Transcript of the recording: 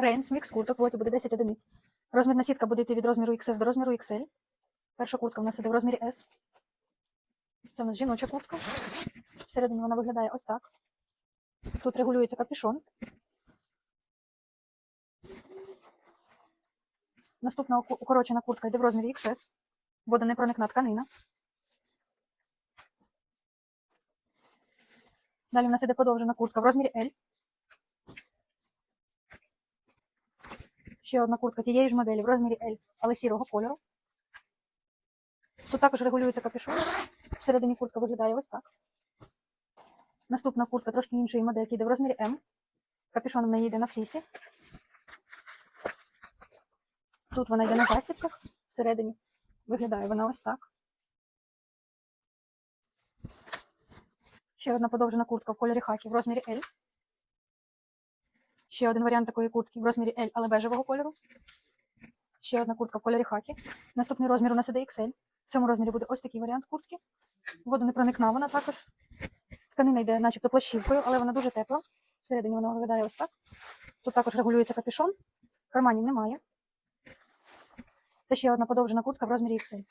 Рейнс, мікс курток, в лоті буде 10 одиниць. Розмірна сітка буде йти від розміру XS до розміру XL. Перша куртка в нас іде в розмірі S. Це у нас жіноча куртка. Всередині вона виглядає ось так. Тут регулюється капюшон. Наступна укорочена куртка йде в розмірі XS. Водонепроникна тканина. Далі в нас іде подовжена куртка в розмірі L. Ще одна куртка тієї ж моделі в розмірі L, але сірого кольору. Тут також регулюється капюшон. Всередині куртка виглядає ось так. Наступна куртка трошки іншої модельки йде в розмірі М. Капюшон в неї йде на флісі. Тут вона йде на застібках всередині. Виглядає вона ось так. Ще одна подовжена куртка в кольорі хакі в розмірі L. Ще один варіант такої куртки в розмірі L, але бежевого кольору. Ще одна куртка в кольорі хакі. Наступний розмір у нас іде XL. В цьому розмірі буде ось такий варіант куртки. Водонепроникна вона також. Тканина йде начебто плащівкою, але вона дуже тепла. Всередині вона виглядає ось так. Тут також регулюється капюшон. Карманів немає. Та ще одна подовжена куртка в розмірі XL.